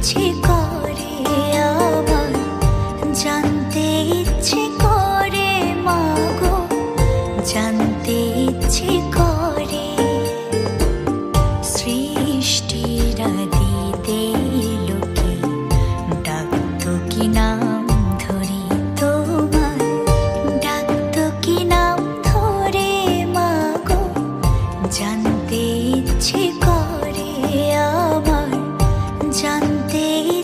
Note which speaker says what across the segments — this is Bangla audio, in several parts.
Speaker 1: ইচ্ছে জানতে ইচ্ছে করে মাগো জান day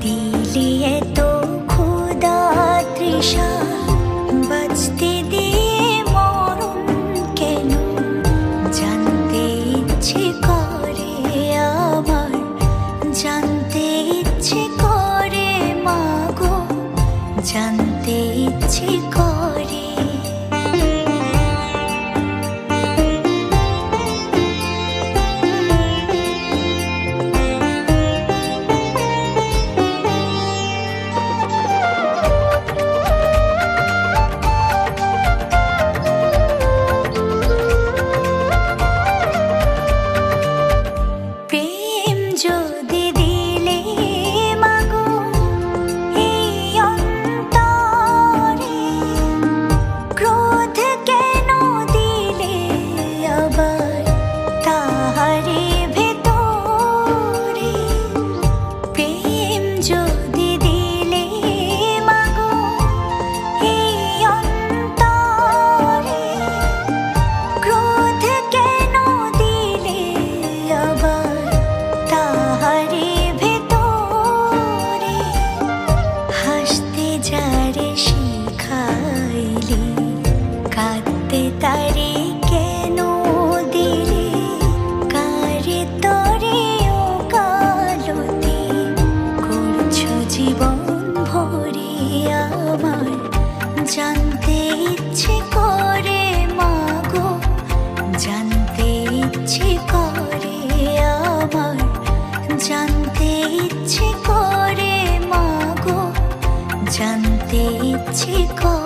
Speaker 1: দিলে তো খোদা তৃষা। বাঁচতে দিয়ে কেন? জানতে করে আবার জানতে করে মাগো জান হাতে কেন কারে জীবন আমার, জানতে ইচ্ছে করে মাগো, জানতে ইচ্ছে করে আমার, জানতে ইচ্ছে করে মাগো, জানতে ইচ্ছে করে